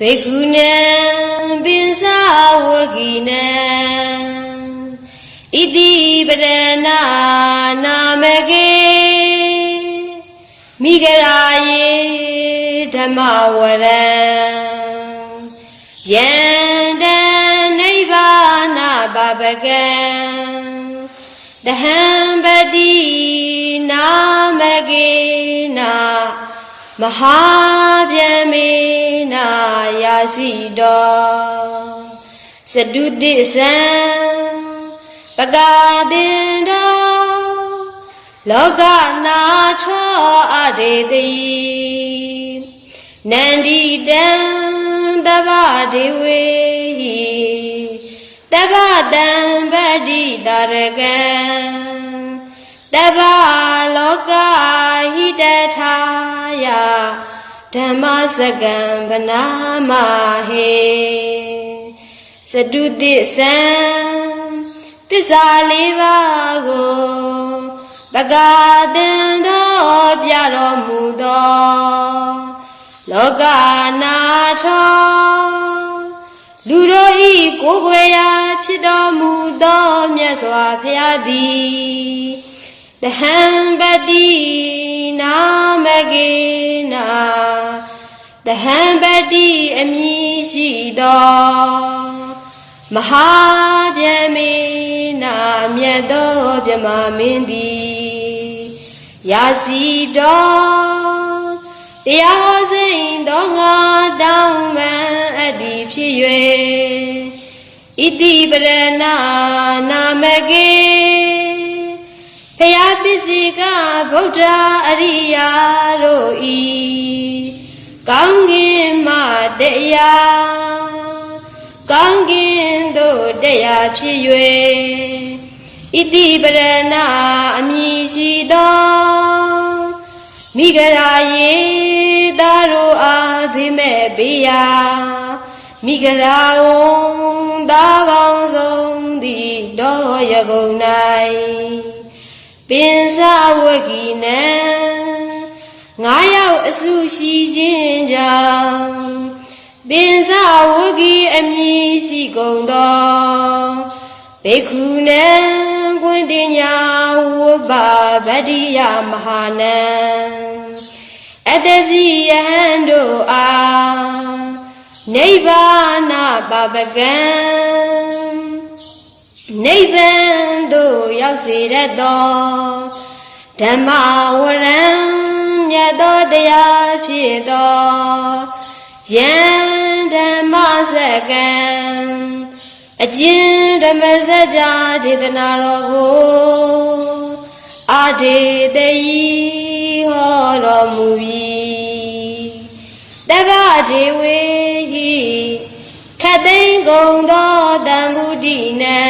ဘေကုဏံပင်စဝကိနံဣတိပရဏနာမကေမိဂရာယေဓမ္မဝရံယန္တနိဗ္ဗာနပပကံတဟံပတိနာ မဟာဗျမေနာယာစီတော်စတုတိသံပကာတင်တော်လောကနာထောအဒေတိနန္ဒီတံတဗ္ဗဒေဝေဟိတဗ္ဗတံပတိတာရကံ တဗ္ဗလောကဟိတထာယဓမ္မစကံဗနာမဟေစတုတိသံသစ္စာလေးပါးကိုပကာတင်တော်ပြတော်မူသောလောကနာထောလူတို့ဤကိုယ်ွယ်ရာဖြစ်တော်မူသောမြတ်စွာဘုရားသည် တဟံပတိနာမကေနာတဟံပတိအမည်ရှိသောမဟာဗျမေနာမြတ်သောဗြဟ္မာမင်းသည်ရာစီတော်တရားဟောစိန်သောငါတောင်းပန်အပ်သည်ဖြစ်၍ဣတိပရဏနာမကေဖယားပ စ္စည်းကဗုဒ္ဓအရိယာတို့ဤကောင်းကင်မှတရားကောင်းကင်သို့တရားဖြစ်၍ဣတိပရဏအမည်ရှိသောမိဂရာယေသာတို့အားဖိမဲ့ပေးရာမိဂရာဝံသာပေါင်းစုံသည်တော်ရကုန်၌ ပင်စဝဂီနံငါးယောက်အစုရှိခြင်းကြောင့်ပင်စဝဂီအမည်ရှိကုန်သောဘေခုနံကွင်တင်ညာဝဘဗတ္တိယမဟာနံအတ္တစီယဟန်တို့အားနိဗ္ဗာနပပကံ နိဗ္ဗာန်သို့ရောက်စေတတ်သောဓမ္မဝရံမြတ်သောတရားဖြစ်သောယံဓမ္မစကံအကျဉ်ဓမ္မစကြာဒေသနာတော်ကိုအာဒေတယီဟောတော်မူပြီးတဗ္ဗဒေဝေဟိခတ် သိမ်းကုန်သောတံမုဒိနံ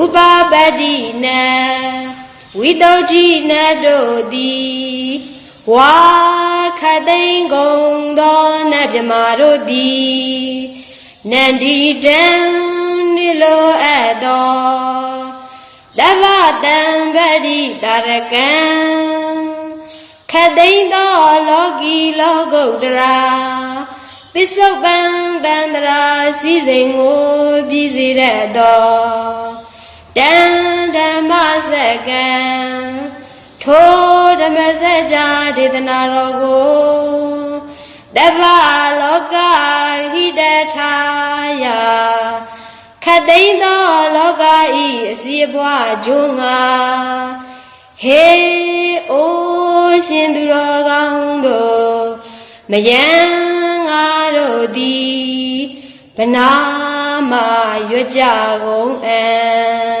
ဥပပတ္တိနံဝိတုဒ္ဓိနတို့သည်ဝါခတ်သိမ်းကုန်သောနတ်မြမာတို့သည်နန္ဒီတံနိလိုအပ်သောတဗ္ဗတံပတိတာရကံခတ်သိမ်းသောလောကီလောကုတ္တရာ ပစ္စုပန်တန္တရာစည်းစိမ်ကိုပြည်စေတတ်သောတံဓမ္မစကံထိုဓမ္မစကြာဒေသနာတော်ကိုတဗ္ဗလောကဟိတထာယခတ်သိမ်းသောလောကဤအစီအပွားဂျုံငါဟေအိုးရှင်သူတော်ကောင်းတို့မယံ ငါတို့သည်ဗနာမရွကြကုန်အံ